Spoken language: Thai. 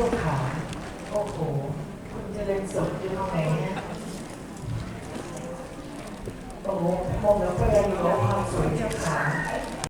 จ้าขาโอ้โห คุณเจริญสุขอยู่ตรงไหนเนี่ยโอ้โหมองแล้วก็ยังมีความสวยเจ้าขา